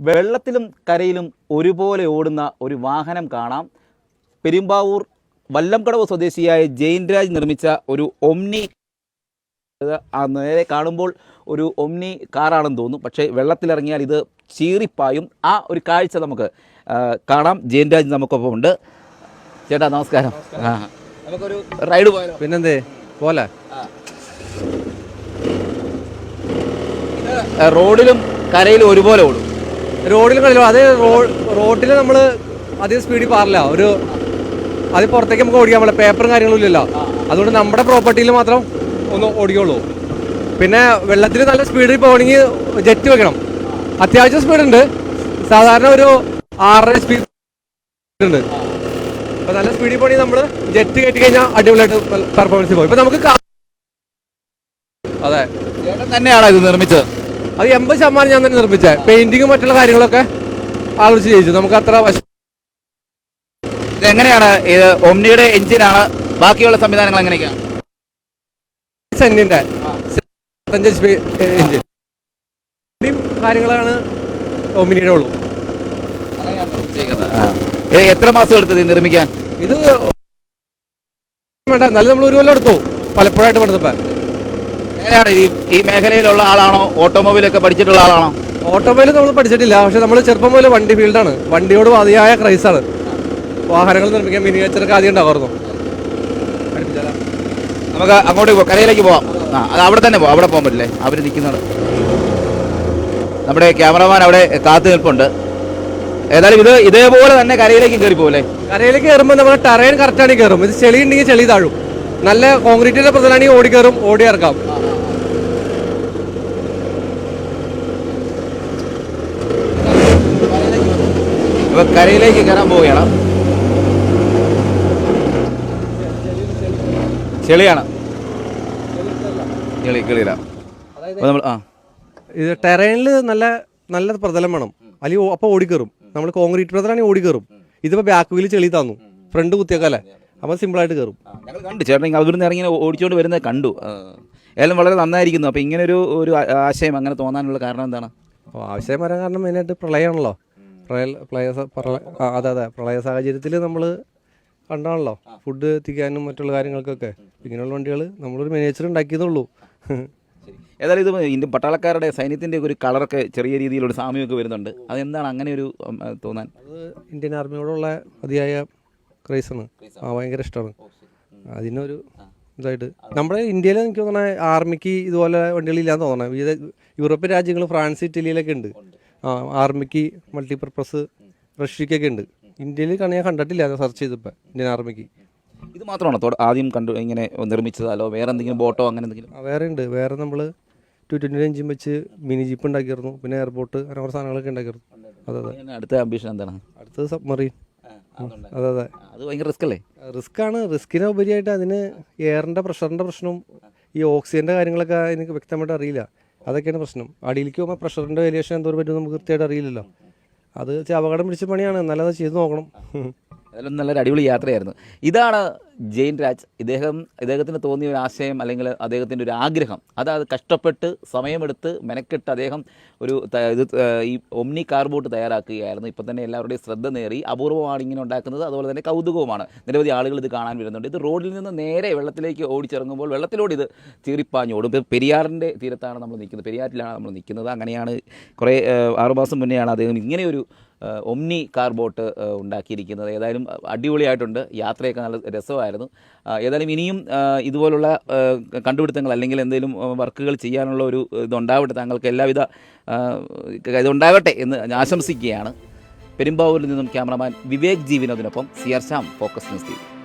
വെള്ളത്തിലും കരയിലും ഒരുപോലെ ഓടുന്ന ഒരു വാഹനം കാണാം. പെരുമ്പാവൂർ വല്ലംകടവ് സ്വദേശിയായ ജയിൻരാജ് നിർമ്മിച്ച ഒരു ഒമ്നി നേരെ കാണുമ്പോൾ ഒരു ഒമ്നി കാറാണെന്ന് തോന്നും പക്ഷേ വെള്ളത്തിലിറങ്ങിയാൽ ഇത് ചീറിപ്പായും ആ ഒരു കാഴ്ച നമുക്ക് കാണാം. ജയിൻരാജ് നമുക്കൊപ്പം ഉണ്ട്. ചേട്ടാ നമസ്കാരം. നമുക്കൊരു റൈഡ് പോയാലോ? പിന്നെന്തേ? പോലെ. റോഡിലും കരയിലും ഒരുപോലെ ഓടും. റോഡിൽ കളില്ലോ അത് റോഡിൽ നമ്മൾ അധികം സ്പീഡിൽ പാറില്ല. ഒരു അത് പുറത്തേക്ക് നമുക്ക് ഓടിക്കാൻ പറ്റില്ല. പേപ്പറും കാര്യങ്ങളും ഇല്ലല്ലോ. അതുകൊണ്ട് നമ്മുടെ പ്രോപ്പർട്ടിയിൽ മാത്രം ഒന്ന് ഓടിക്കുള്ളൂ പിന്നെ വെള്ളത്തിൽ നല്ല സ്പീഡിൽ പോകണമെങ്കിൽ ജെറ്റ് വെക്കണം. അത്യാവശ്യം സ്പീഡുണ്ട് സാധാരണ ഒരു ആറര സ്പീഡ് ഉണ്ട്. അപ്പൊ നല്ല സ്പീഡിൽ പോകണമെങ്കിൽ നമ്മൾ ജെറ്റ് കയറ്റി കഴിഞ്ഞാൽ അടിപൊളിയായിട്ട് പെർഫോമൻസ് പോകും ഇപ്പൊ നമുക്ക് അതെ. തന്നെയാണോ ഇത് നിർമ്മിച്ചത്? അത് എൺപത് ശതമാനം ഞാൻ തന്നെ നിർമ്മിച്ചത് പെയിന്റിങ്ങും മറ്റുള്ള കാര്യങ്ങളൊക്കെ ആലോചിച്ച് ചെയ്യിച്ചു. നമുക്ക് അത്ര എങ്ങനെയാണ് ഇത് ഒമ്നിയുടെ എഞ്ചിനാണ്. ബാക്കിയുള്ള സംവിധാനങ്ങൾ എങ്ങനെയൊക്കെയാണ് സെന്റിന്റെ എഞ്ചിൻ. കാര്യങ്ങളാണ് ഒമ്നിയുടെ ഉള്ളൂ. എത്ര മാസം എടുത്തത് നിർമ്മിക്കാൻ? ഇത് വേണ്ട എന്നാലും നമ്മൾ ഒരു കൊല്ലം എടുത്തു. പലപ്പോഴായിട്ട് പണിതപ്പോ. എങ്ങനെയാണ് ഈ ഈ മേഖലയിലുള്ള ആളാണോ? ഓട്ടോമൊബൈലൊക്കെ പഠിച്ചിട്ടുള്ള ആളാണോ? ഓട്ടോമൊബൈൽ നമ്മൾ പഠിച്ചിട്ടില്ല. പക്ഷെ നമ്മൾ ചെറുപ്പം മുതൽ വണ്ടി ഫീൽഡാണ്. വണ്ടിയോട് അതിയായ ക്രൈസാണ്. വാഹനങ്ങൾ നിർമ്മിക്കാൻ മിനിയേച്ചറൊക്കെ ആദ്യം ഉണ്ടാകുന്നു നമുക്ക് അങ്ങോട്ട് പോ കരയിലേക്ക് പോവാം. ആ അത് അവിടെ തന്നെ പോവാം അവിടെ പോകാൻ പറ്റില്ലേ? അവർ നിൽക്കുന്നുണ്ട്. നമ്മുടെ ക്യാമറമാൻ അവിടെ കാത്തു നിൽപ്പുണ്ട്. ഏതായാലും ഇത് ഇതേപോലെ തന്നെ കരയിലേക്ക് കയറി പോകല്ലേ കരയിലേക്ക് കയറുമ്പോൾ നമ്മുടെ ടറൈൻ കറക്റ്റാണ് കയറും. ഇത് ചെളി ഉണ്ടെങ്കിൽ ചെളി താഴും. നല്ല കോൺക്രീറ്റിന്റെ പ്രതലാണെങ്കിൽ ഓടി കയറും ഓടി ഇറക്കാം. ഇപ്പൊ കരയിലേക്ക് കയറാൻ പോവുകയാണ്. ചെളിയാണ്. ചെളി അപ്പൊ നമ്മൾ ആ. ഇത് ടെറൈനിൽ നല്ല നല്ല പ്രതലം വേണം. അല്ലെങ്കിൽ അപ്പോൾ ഓടിക്കയറും കയറും. നമ്മൾ കോൺക്രീറ്റ് പ്രതലാണെങ്കിൽ ഓടിക്കയറും കയറും. ഇതിപ്പോ ബാക്ക് വീൽ ചെളി തന്നു. ഫ്രണ്ട് കുത്തിയേക്കല്ലേ? അപ്പൊ സിമ്പിളായിട്ട് കയറും ഞങ്ങൾ കണ്ടു. ചേട്ടൻ അവിടുന്ന് ഇറങ്ങി ഓടിച്ചുകൊണ്ട് വരുന്നത് കണ്ടു. എല്ലാം ഏതായാലും വളരെ നന്നായിരിക്കുന്നു. അപ്പോൾ ഇങ്ങനെ ഒരു ഒരു ആശയം അങ്ങനെ തോന്നാനുള്ള കാരണം എന്താണ്? അപ്പോൾ ആശയം വരാൻ കാരണം മെയിനായിട്ട് പ്രളയമാണല്ലോ. പ്രളയ പ്രളയ പ്രളയ അതെ അതെ. പ്രളയ സാഹചര്യത്തിൽ നമ്മൾ കണ്ടാണല്ലോ. ഫുഡ് എത്തിക്കാനും മറ്റുള്ള കാര്യങ്ങൾക്കൊക്കെ. ഇങ്ങനെയുള്ള വണ്ടികൾ നമ്മളൊരു മിനിയേച്ചർ ഉണ്ടാക്കിയതുള്ളൂ ഏതായാലും ഇത് ഇന്ത്യൻ പട്ടാളക്കാരുടെ സൈന്യത്തിന്റെ ഒരു കളറൊക്കെ ചെറിയ രീതിയിലൊരു സാമ്യമൊക്കെ വരുന്നുണ്ട്. അതെന്താണ് അങ്ങനെ ഒരു തോന്നാൻ? അത് ഇന്ത്യൻ ആർമിയോടുള്ള അതിയായ ക്രൈസാണ്. ആ ഭയങ്കര ഇഷ്ടമാണ് അതിനൊരു ഇതായിട്ട്. നമ്മുടെ ഇന്ത്യയിൽ എനിക്ക് തോന്നണേ ആർമിക്ക് ഇതുപോലെ വണ്ടികളില്ലാന്ന് തോന്നണേ. വിവിധ യൂറോപ്യൻ രാജ്യങ്ങൾ ഫ്രാൻസ് ഇറ്റലിയിലൊക്കെ ഉണ്ട്. ആ ആർമിക്ക് മൾട്ടിപർപ്പസ് റഷ്യക്കൊക്കെ ഉണ്ട്. ഇന്ത്യയിൽ ഞാൻ കണ്ടിട്ടില്ല സെർച്ച് ചെയ്തപ്പോൾ ഇന്ത്യൻ ആർമിക്ക്. ഇത് മാത്രമാണോ? ആദ്യം കണ്ടു ഇങ്ങനെ നിർമ്മിച്ചത് അല്ലോ വേറെ എന്തെങ്കിലും ബോട്ടോ അങ്ങനെ എന്തെങ്കിലും? വേറെ ഉണ്ട്. വേറെ നമ്മൾ ടു ട്വന്റി എഞ്ചിൻ വെച്ച് മിനി ജീപ്പ് ഉണ്ടാക്കിയിരുന്നു. പിന്നെ എയർപോർട്ട് അങ്ങനെ കുറേ സാധനങ്ങളൊക്കെ ഉണ്ടാക്കിയിരുന്നു. അതെ അതെ. അടുത്ത അംബീഷൻ എന്താണ്? അടുത്തത് സബ്മറീൻ അതെ അതെ. അത് ഭയങ്കര റിസ്ക് അല്ലേ? റിസ്ക് ആണ് റിസ്കിനെ ഉപരിയായിട്ട് അതിന് എയറിന്റെ പ്രഷറിന്റെ പ്രശ്നവും ഈ ഓക്സിജന്റെ കാര്യങ്ങളൊക്കെ എനിക്ക് വ്യക്തമായിട്ട് അറിയില്ല. അതൊക്കെയാണ് പ്രശ്നം. അടിയിലേക്ക് പോകുമ്പോൾ പ്രഷറിന്റെ വേരിയേഷൻ എന്തോരം പറ്റും നമുക്ക് കൃത്യമായിട്ട് അറിയില്ലല്ലോ. അത് അപകടം പിടിച്ച പണിയാണ്. നല്ലത് ചെയ്ത് നോക്കണം. അതെല്ലാം നല്ലൊരു അടിപൊളി യാത്രയായിരുന്നു. ഇതാണ് ജെയിൻ രാജ്. ഇദ്ദേഹം ഇദ്ദേഹത്തിന് തോന്നിയ ഒരു ആശയം അല്ലെങ്കിൽ അദ്ദേഹത്തിന്റെ ഒരു ആഗ്രഹം. അത് അത് കഷ്ടപ്പെട്ട് സമയമെടുത്ത് മെനക്കെട്ട് അദ്ദേഹം ഒരു ഇത് ഈ ഒമ്നി കാർബോട്ട് തയ്യാറാക്കുകയായിരുന്നു. ഇപ്പം തന്നെ എല്ലാവരുടെയും ശ്രദ്ധ നേറി അപൂർവമാണ് ഇങ്ങനെ ഉണ്ടാക്കുന്നത്. അതുപോലെ തന്നെ കൗതുകവുമാണ്. നിരവധി ആളുകൾ ഇത് കാണാൻ വരുന്നുണ്ട്. ഇത് റോഡിൽ നിന്ന് നേരെ വെള്ളത്തിലേക്ക് ഓടിച്ചിറങ്ങുമ്പോൾ വെള്ളത്തിലൂടെ ഇത് ചീറിപ്പാഞ്ഞോടും ഇപ്പോൾ പെരിയാറിന്റെ തീരത്താണ് നമ്മൾ നിൽക്കുന്നത്. പെരിയാറ്റിലാണ് നമ്മൾ നിൽക്കുന്നത്. അങ്ങനെയാണ് കുറേ ആറുമാസം മുന്നെയാണ് അദ്ദേഹം ഇങ്ങനെയൊരു ഒമ്നി കാർ ബോട്ട് ഉണ്ടാക്കിയിരിക്കുന്നത്. ഏതായാലും അടിപൊളിയായിട്ടുണ്ട്. യാത്രയൊക്കെ നല്ല രസമായിരുന്നു. ഏതായാലും ഇനിയും ഇതുപോലുള്ള കണ്ടുപിടുത്തങ്ങൾ അല്ലെങ്കിൽ എന്തെങ്കിലും വർക്കുകൾ ചെയ്യാനുള്ള ഒരു ഇതുണ്ടാവട്ടെ താങ്കൾക്ക് എല്ലാവിധ ഇതുണ്ടാവട്ടെ എന്ന് ആശംസിക്കുകയാണ്. പെരുമ്പാവൂരിൽ നിന്നും ക്യാമറമാൻ വിവേക് ജീവിനോദിനൊപ്പം സിയർ ശ്യാം ഫോക്കസ് ന്യൂസ് വി